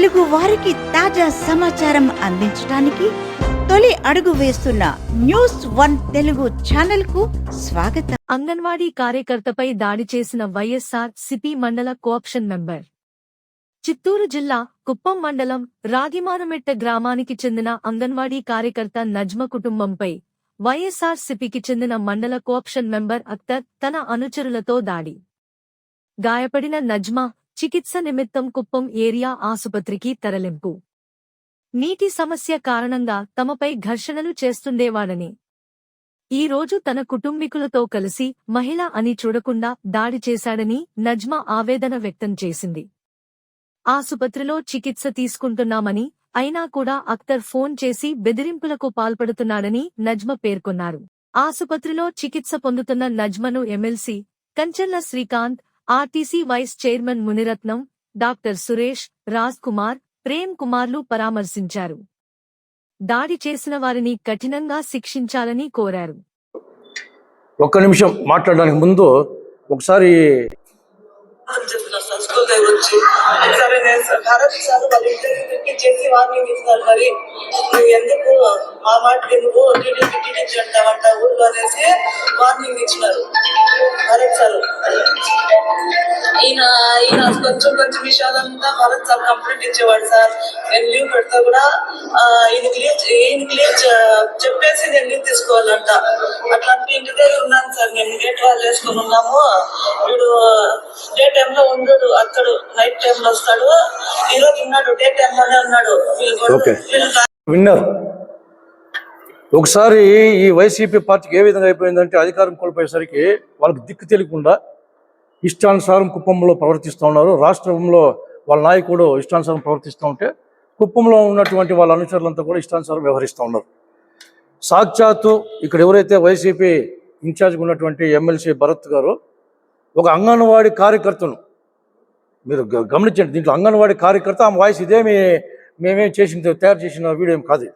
తెలుగు వారికి తాజా సమాచారం అందించడానికి తొలి అడుగు వేస్తున్న న్యూస్ వన్ తెలుగు ఛానల్కు స్వాగతం. అంగన్వాడీ కార్యకర్తపై దాడి చేసిన YSR CP mandal co-option member. Chittoor జిల్లా కుప్పం మండలం రాగిమానమెట్ట గ్రామానికి చెందిన అంగన్వాడీ కార్యకర్త నజ్మ కుటుంబంపై వైఎస్ఆర్ సిపికి చెందిన మండల కోఆప్షన్ మెంబర్ అక్తర్ తన అనుచరులతో దాడి. గాయపడిన నజ్మా చికిత్స నిమిత్తం కుప్పం ఏరియా ఆసుపత్రికి తరలింపు. నీటి సమస్య కారణంగా తమపై ఘర్షణలు చేస్తుండేవాడని. ఈ రోజు తన కుటుంబీకులతో కలిసి మహిళ అని చూడకుండా దాడి చేశాడని నజ్మా ఆవేదన వ్యక్తం చేసింది. ఆసుపత్రిలో చికిత్స తీసుకుంటున్నామని అయినా కూడా అఖ్తర్ ఫోన్ చేసి బెదిరింపులకు పాల్పడుతున్నాడని నజ్మ పేర్కొన్నారు. ఆసుపత్రిలో చికిత్స పొందుతున్న నజ్మను MLC Kanchella Srikanth RTC vice chairman Muniratnam doctor Suresh Raj Kumar Prem కుమార్లు పరామర్శించారు. దాడి చేసిన వారిని కఠినంగా శిక్షించాలని కోరారు. ఒక్క నిమిషం మాట్లాడడానికి ముందు ఒకసారి అని చెప్తున్నారు సార్ స్కూల్ దగ్గర వచ్చి సరే నేను సార్ భారత్ సార్ వాళ్ళ ఇంటికి పిలిపించేసి వార్నింగ్ ఇస్తున్నారు మరి నువ్వు ఎందుకు మా మాటకి ఎందుకు టీడీపీ టీడీపీ అంటావంట ఊళ్ళో అనేసి వార్నింగ్ ఇచ్చినారు. భారత్ సార్. ఈయన ఈయన కొంచెం కొంచెం విషయాలంతా భారత్ సార్ కంప్లైంట్ ఇచ్చేవాడు సార్. నేను లీవ్ పెడితే కూడా ఆ, ఈయనకి లీవ్ ఈయనకి లీవ్ చెప్పేసి నేను లీవ్ తీసుకోవాలంట. అట్లాంటి ఇంటి దగ్గర ఉన్నాను సార్. మేము గేట్ వాళ్ళు వేసుకొని ఉన్నాము. వీడు డే టైంలో ఉండడు అతడు నైట్ టైంలో వస్తాడు. ఈ రోజు ఉన్నాడు డే టైంలోనే ఉన్నాడు. వీళ్ళు విన్నారు. ఒకసారి ఈ వైసీపీ పార్టీకి ఏ విధంగా అయిపోయిందంటే అధికారం కోల్పోయేసరికి వాళ్ళకి దిక్కు తెలియకుండా ఇష్టానుసారం కుప్పంలో ప్రవర్తిస్తూ ఉన్నారు. రాష్ట్రంలో వాళ్ళ నాయకుడు ఇష్టానుసారం ప్రవర్తిస్తూ ఉంటే కుప్పంలో ఉన్నటువంటి వాళ్ళ అనుచరులంతా కూడా ఇష్టానుసారం వ్యవహరిస్తూ ఉన్నారు. సాక్షాత్తు ఇక్కడ ఎవరైతే వైసీపీ ఇన్ఛార్జ్గా ఉన్నటువంటి ఎమ్మెల్సీ భరత్ గారు ఒక అంగన్వాడీ కార్యకర్తను మీరు గమనించండి దీంట్లో అంగన్వాడీ కార్యకర్త ఆమె వాయిస్ ఇదేమి మేమేం చేసిన తయారు చేసిన వీడియో ఏం కాదు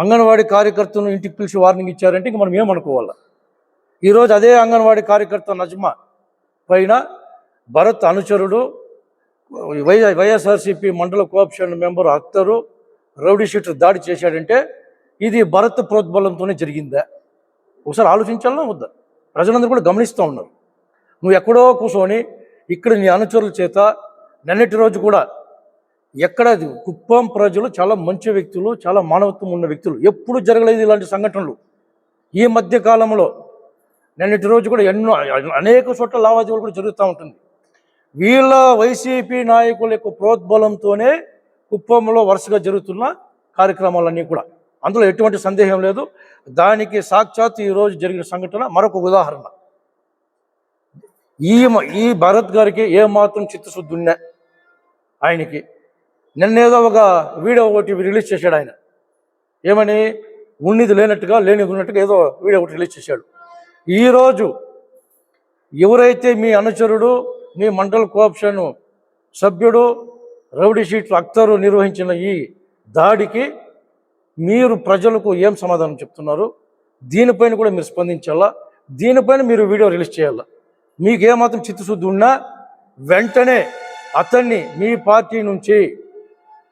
అంగన్వాడీ కార్యకర్తను ఇంటికి పిలిచి వార్నింగ్ ఇచ్చారంటే ఇంక మనం ఏమనుకోవాలి? ఈరోజు అదే అంగన్వాడీ కార్యకర్త నజ్మా పైన భరత్ అనుచరుడు Y YSRCP mandal co-option member Akhtar rowdy sheeter దాడి చేశాడంటే ఇది భరత్ ప్రోద్బలంతోనే జరిగిందా? ఒకసారి ఆలోచించాలన్నా వద్దా? ప్రజలందరూ కూడా గమనిస్తూ ఉన్నారు. నువ్వు ఎక్కడో కూర్చొని ఇక్కడ నీ అనుచరుల చేత నిన్నటి రోజు కూడా ఎక్కడ కుప్పం ప్రజలు చాలా మంచి వ్యక్తులు చాలా మానవత్వం ఉన్న వ్యక్తులు. ఎప్పుడు జరగలేదు ఇలాంటి సంఘటనలు. ఈ మధ్య కాలంలో నిన్నటి రోజు కూడా ఎన్నో అనేక చోట్ల లావాదేవీలు కూడా జరుగుతూ ఉంటుంది. వీళ్ళ వైసీపీ నాయకుల యొక్క ప్రోద్బలంతోనే కుప్పంలో వరుసగా జరుగుతున్న కార్యక్రమాలన్నీ కూడా. అందులో ఎటువంటి సందేహం లేదు. దానికి సాక్షాత్ ఈరోజు జరిగిన సంఘటన మరొక ఉదాహరణ. ఈ ఈ భరత్ గారికి ఏమాత్రం చిత్తశుద్ధి ఉన్నా ఆయనకి నిన్నేదో ఒక వీడియో ఒకటి రిలీజ్ చేశాడు ఆయన. ఏమని? ఉన్నిది లేనట్టుగా లేనిది ఉన్నట్టుగా ఏదో వీడియో ఒకటి రిలీజ్ చేశాడు. ఈరోజు ఎవరైతే మీ అనుచరుడు మీ మండల కోఆప్షన్ సభ్యుడు రౌడీ షీట్లు అక్తరు నిర్వహించిన ఈ దాడికి మీరు ప్రజలకు ఏం సమాధానం చెప్తున్నారు? దీనిపైన కూడా మీరు స్పందించాలా? దీనిపైన మీరు వీడియో రిలీజ్ చేయాలా? మీకు ఏమాత్రం చిత్తశుద్ధి ఉన్నా వెంటనే అతన్ని మీ పార్టీ నుంచి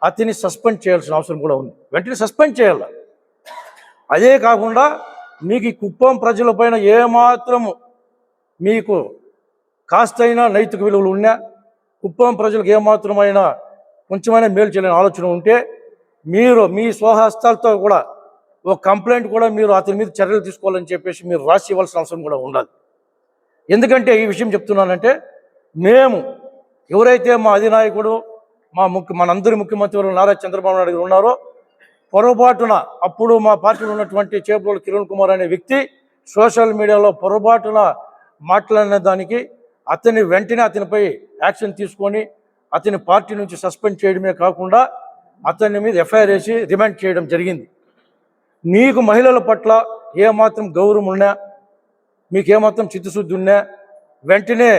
అతన్ని సస్పెండ్ చేయాల్సిన అవసరం కూడా ఉంది. వెంటనే సస్పెండ్ చేయాలి? అదే కాకుండా మీకు ఈ కుప్పం ప్రజలపైన ఏమాత్రము మీకు కాస్తైనా నైతిక విలువలు ఉన్నా కుప్పం ప్రజలకు ఏమాత్రమైన కొంచెమైనా మేలు చేయలేని ఆలోచన ఉంటే మీరు మీ స్వహస్తాలతో కూడా ఒక కంప్లైంట్ కూడా మీరు అతని మీద చర్యలు తీసుకోవాలని చెప్పేసి మీరు రాసి ఇవ్వాల్సిన అవసరం కూడా ఉండాలి. ఎందుకంటే ఈ విషయం చెప్తున్నానంటే మేము ఎవరైతే మా అధినాయకుడు మా ముఖ్య మనందరి ముఖ్యమంత్రి నారా చంద్రబాబు నాయుడు ఉన్నారో పొరపాటున అప్పుడు మా పార్టీలో ఉన్నటువంటి చేపల కిరణ్ కుమార్ అనే వ్యక్తి సోషల్ మీడియాలో పొరపాటున మాట్లాడిన దానికి అతని వెంటనే అతనిపై యాక్షన్ తీసుకొని అతని పార్టీ నుంచి సస్పెండ్ చేయడమే కాకుండా అతని మీద ఎఫ్ఐఆర్ వేసి రిమాండ్ చేయడం జరిగింది. మీకు మహిళల పట్ల ఏమాత్రం గౌరవం ఉన్నా మీకు ఏమాత్రం చిత్తశుద్ధి ఉన్నా వెంటనే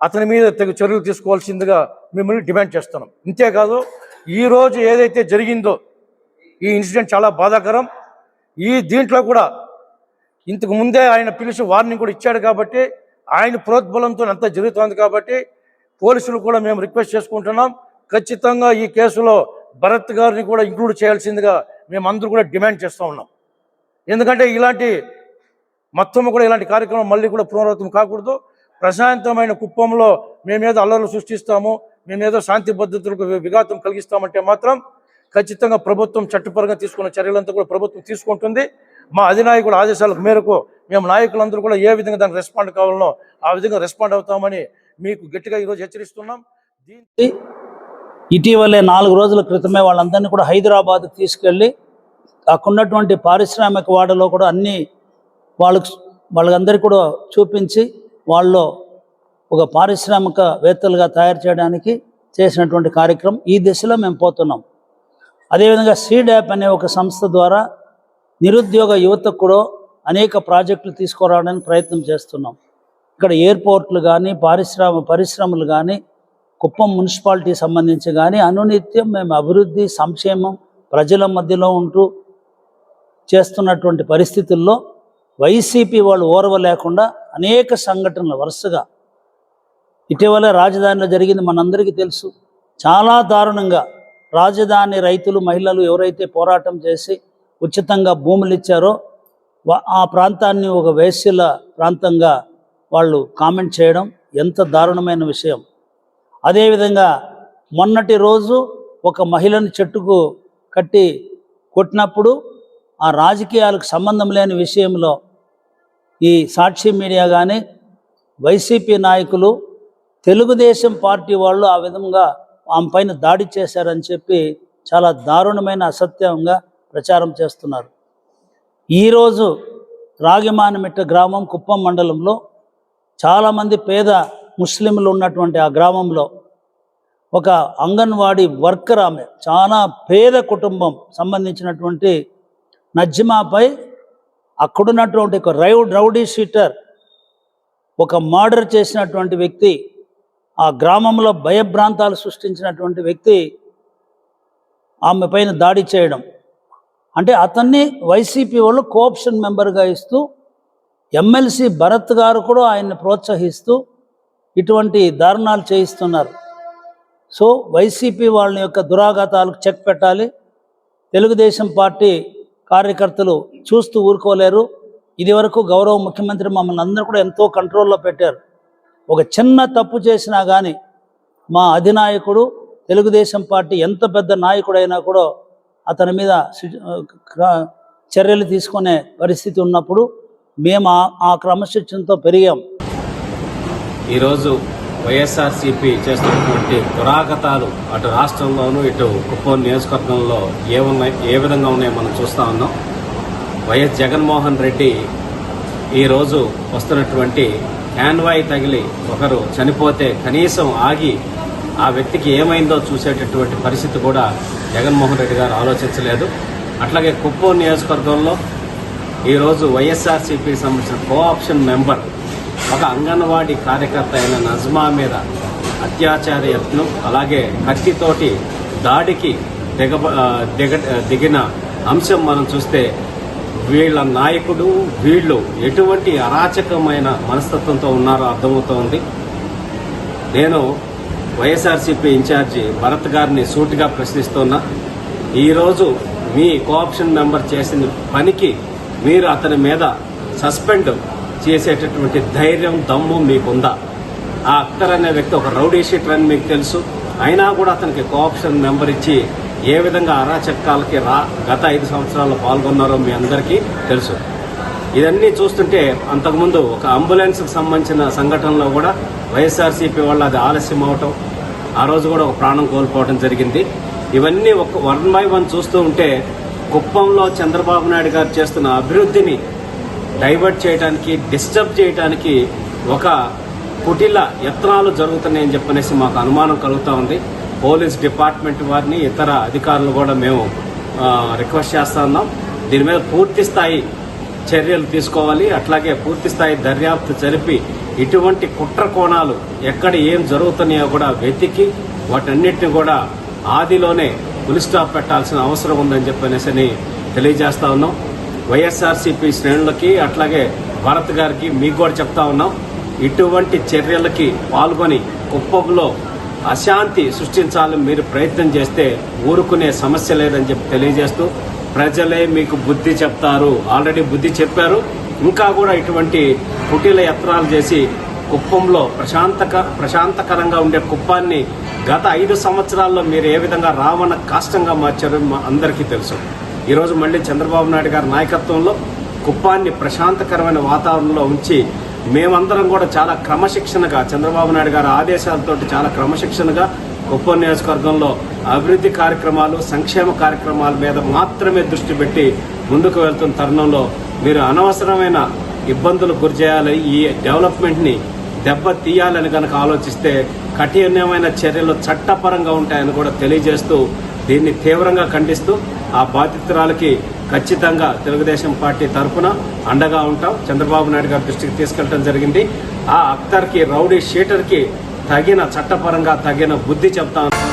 అతని మీద తగు చర్యలు తీసుకోవాల్సిందిగా మిమ్మల్ని డిమాండ్ చేస్తున్నాం. ఇంతేకాదు ఈరోజు ఏదైతే జరిగిందో ఈ ఇన్సిడెంట్ చాలా బాధాకరం. ఈ దీంట్లో కూడా ఇంతకు ముందే ఆయన పిలిచి వార్నింగ్ కూడా ఇచ్చాడు కాబట్టి ఆయన ప్రోద్బలంతో అంతా జరుగుతోంది కాబట్టి పోలీసులు కూడా మేము రిక్వెస్ట్ చేసుకుంటున్నాం. ఖచ్చితంగా ఈ కేసులో భరత్ గారిని కూడా ఇంక్లూడ్ చేయాల్సిందిగా మేమందరూ కూడా డిమాండ్ చేస్తూ ఉన్నాం. ఎందుకంటే ఇలాంటి మొత్తం కూడా ఇలాంటి కార్యక్రమం మళ్ళీ కూడా పునరావృతం కాకూడదు. ప్రశాంతమైన కుప్పంలో మేమేదో అల్లర్లు సృష్టిస్తాము మేమేదో శాంతి భద్రతలకు విఘాతం కలిగిస్తామంటే మాత్రం ఖచ్చితంగా ప్రభుత్వం చట్టపరంగా తీసుకున్న చర్యలంతా కూడా ప్రభుత్వం తీసుకుంటుంది. మా అధినాయకుల ఆదేశాలకు మేరకు మేము నాయకులందరూ కూడా ఏ విధంగా దానికి రెస్పాండ్ కావాలనో ఆ విధంగా రెస్పాండ్ అవుతామని మీకు గట్టిగా ఈరోజు హెచ్చరిస్తున్నాం. దీనికి ఇటీవలే నాలుగు రోజుల క్రితమే వాళ్ళందరినీ కూడా హైదరాబాద్ తీసుకెళ్ళి అక్కడున్నటువంటి పారిశ్రామిక వాడలో కూడా అన్ని వాళ్ళకు వాళ్ళందరికీ కూడా చూపించి వాళ్ళు ఒక పారిశ్రామికవేత్తలుగా తయారు చేయడానికి చేసినటువంటి కార్యక్రమం ఈ దిశలో మేము పోతున్నాం. అదేవిధంగా సీడ్ యాప్ అనే ఒక సంస్థ ద్వారా నిరుద్యోగ యువతకు కూడా అనేక ప్రాజెక్టులు తీసుకురావడానికి ప్రయత్నం చేస్తున్నాం. ఇక్కడ ఎయిర్పోర్ట్లు కానీ పారిశ్రామ పరిశ్రమలు కానీ కుప్పం మున్సిపాలిటీ సంబంధించి కానీ అనునిత్యం మేము అభివృద్ధి సంక్షేమం ప్రజల మధ్యలో ఉంటూ చేస్తున్నటువంటి పరిస్థితుల్లో వైసీపీ వాళ్ళు ఓర్వ లేకుండా అనేక సంఘటనలు వరుసగా. ఇటీవల రాజధానిలో జరిగింది మనందరికీ తెలుసు. చాలా దారుణంగా రాజధాని రైతులు మహిళలు ఎవరైతే పోరాటం చేసి ఉచితంగా భూములు ఇచ్చారో వా- ఆ ప్రాంతాన్ని ఒక వేశ్యల ప్రాంతంగా వాళ్ళు కామెంట్ చేయడం ఎంత దారుణమైన విషయం. అదేవిధంగా మొన్నటి రోజు ఒక మహిళను చెట్టుకు కట్టి కొట్టినప్పుడు ఆ రాజకీయాలకు సంబంధం లేని విషయంలో ఈ సాక్షి మీడియా కానీ వైసీపీ నాయకులు తెలుగుదేశం పార్టీ వాళ్ళు ఆ విధంగా ఆమె పైన దాడి చేశారని చెప్పి చాలా దారుణమైన అసత్యంగా ప్రచారం చేస్తున్నారు. ఈరోజు రాగిమానమిట్ట గ్రామం కుప్పం మండలంలో చాలామంది పేద ముస్లింలు ఉన్నటువంటి ఆ గ్రామంలో ఒక అంగన్వాడీ వర్కర్ ఆమె చాలా పేద కుటుంబం సంబంధించినటువంటి నజ్జిమాపై అక్కడున్నటువంటి ఒక రౌ రౌడీ షీటర్ ఒక మర్డర్ చేసినటువంటి వ్యక్తి ఆ గ్రామంలో భయభ్రాంతాలు సృష్టించినటువంటి వ్యక్తి ఆమె పైన దాడి చేయడం. అంటే అతన్ని వైసీపీ వాళ్ళు కోఆప్షన్ మెంబర్గా ఇస్తూ ఎమ్మెల్సీ భరత్ గారు కూడా ఆయన్ని ప్రోత్సహిస్తూ ఇటువంటి దారుణాలు చేయిస్తున్నారు. సో వైసీపీ వాళ్ళ యొక్క దురాఘాతాలకు చెక్ పెట్టాలి. తెలుగుదేశం పార్టీ కార్యకర్తలు చూస్తూ ఊరుకోలేరు. ఇది వరకు గౌరవ ముఖ్యమంత్రి మమ్మల్ని అందరూ కూడా ఎంతో కంట్రోల్లో పెట్టారు. ఒక చిన్న తప్పు చేసినా కానీ మా అధినాయకుడు తెలుగుదేశం పార్టీ ఎంత పెద్ద నాయకుడైనా కూడా అతని మీద చర్యలు తీసుకునే పరిస్థితి ఉన్నప్పుడు మేము ఆ- ఆ క్రమశిక్షణతో పెరిగాం. ఈరోజు వైఎస్ఆర్సీపీ చేస్తున్నటువంటి దురాగతాలు అటు రాష్ట్రంలోనూ ఇటు కుప్పం నియోజకవర్గంలో ఏ ఉన్నాయి ఏ విధంగా ఉన్నాయో మనం చూస్తూ ఉన్నాం. వైఎస్ జగన్మోహన్ రెడ్డి ఈరోజు వస్తున్నటువంటి హ్యాన్వాయ్ తగిలి ఒకరు చనిపోతే కనీసం ఆగి ఆ వ్యక్తికి ఏమైందో చూసేటటువంటి పరిస్థితి కూడా జగన్మోహన్ రెడ్డి గారు ఆలోచించలేదు. అట్లాగే కుప్పం నియోజకవర్గంలో ఈరోజు వైఎస్ఆర్సీపీకి సంబంధించిన కోఆప్షన్ మెంబర్ ఒక అంగన్వాడీ కార్యకర్త అయిన నజ్మా మీద అత్యాచార యత్నం అలాగే కత్తితోటి దాడికి దిగ దిగ దిగిన అంశం మనం చూస్తే వీళ్ళ నాయకుడు వీళ్ళు ఎటువంటి అరాచకమైన మనస్తత్వంతో ఉన్నారో అర్థమవుతోంది నేను వైఎస్ఆర్సీపీ ఇన్ఛార్జి భరత్ గారిని సూటిగా ప్రశ్నిస్తున్నా. ఈరోజు మీ కోఆప్షన్ మెంబర్ చేసిన పనికి మీరు అతని మీద సస్పెండ్ చేసేటటువంటి ధైర్యం దమ్ము మీకుందా? ఆ అక్తర్ అనే వ్యక్తి ఒక రౌడీ షీటర్ అని మీకు తెలుసు. అయినా కూడా అతనికి కోఆప్షన్ మెంబర్ ఇచ్చి ఏ విధంగా అరాచకాలకి రా గత ఐదు సంవత్సరాల్లో పాల్గొన్నారో మీ అందరికీ తెలుసు. ఇవన్నీ చూస్తుంటే అంతకుముందు ఒక అంబులెన్స్కి సంబంధించిన సంఘటనలో కూడా వైఎస్ఆర్సీపీ వాళ్ళు అది ఆలస్యం అవటం ఆ రోజు కూడా ఒక ప్రాణం కోల్పోవడం జరిగింది. ఇవన్నీ ఒక వన్ బై వన్ చూస్తూ ఉంటే కుప్పంలో చంద్రబాబు నాయుడు గారు చేస్తున్న అభివృద్ధిని డైవర్ట్ చేయడానికి డిస్టర్బ్ చేయడానికి ఒక కుటిల యత్నాలు జరుగుతున్నాయని చెప్పనేసి మాకు అనుమానం కలుగుతూ ఉంది. పోలీస్ డిపార్ట్మెంట్ వారిని ఇతర అధికారులు కూడా మేము రిక్వెస్ట్ చేస్తా ఉన్నాం. దీని మీద పూర్తి స్థాయి చర్యలు తీసుకోవాలి. అట్లాగే పూర్తి స్థాయి దర్యాప్తు జరిపి ఇటువంటి కుట్ర కోణాలు ఎక్కడ ఏం జరుగుతున్నాయో కూడా వెతికి వాటన్నిటిని కూడా ఆదిలోనే పులి స్టాప్ పెట్టాల్సిన అవసరం ఉందని చెప్పనేసి తెలియజేస్తా ఉన్నాం. వైఎస్ఆర్సీపీ శ్రేణులకి అట్లాగే భారత్ గారికి మీకు కూడా చెప్తా ఉన్నాం. ఇటువంటి చర్యలకి పాల్గొని కుప్పంలో అశాంతి సృష్టించాలని మీరు ప్రయత్నం చేస్తే ఊరుకునే సమస్య లేదని చెప్పి తెలియజేస్తూ ప్రజలే మీకు బుద్ధి చెప్తారు. ఆల్రెడీ బుద్ధి చెప్పారు. ఇంకా కూడా ఇటువంటి కుటీల యత్నాలు చేసి కుప్పంలో ప్రశాంతక ప్రశాంతకరంగా ఉండే కుప్పాన్ని గత ఐదు సంవత్సరాల్లో మీరు ఏ విధంగా రావణ కాష్టంగా మార్చారో మా అందరికీ తెలుసు. ఈరోజు మళ్ళీ చంద్రబాబు నాయుడు గారి నాయకత్వంలో కుప్పాన్ని ప్రశాంతకరమైన వాతావరణంలో ఉంచి మేమందరం కూడా చాలా క్రమశిక్షణగా చంద్రబాబు నాయుడు గారి ఆదేశాలతోటి చాలా క్రమశిక్షణగా కుప్పం నియోజకవర్గంలో అభివృద్ధి కార్యక్రమాలు సంక్షేమ కార్యక్రమాల మీద మాత్రమే దృష్టి పెట్టి ముందుకు వెళ్తున్న తరుణంలో మీరు అనవసరమైన ఇబ్బందులు గురిచేయాలి ఈ డెవలప్మెంట్ని దెబ్బ తీయాలని కనుక ఆలోచిస్తే కఠినమైన చర్యలు చట్టపరంగా ఉంటాయని కూడా తెలియజేస్తూ దీన్ని తీవ్రంగా ఖండిస్తూ ఆ బాధితురాలకి ఖచ్చితంగా తెలుగుదేశం పార్టీ తరఫున అండగా ఉంటాం. చంద్రబాబు నాయుడు గారి దృష్టికి తీసుకెళ్ళడం జరిగింది. ఆ అఖ్తర్కి రౌడీ షీటర్కి తగిన చట్టపరంగా తగిన బుద్ధి చెప్తాను.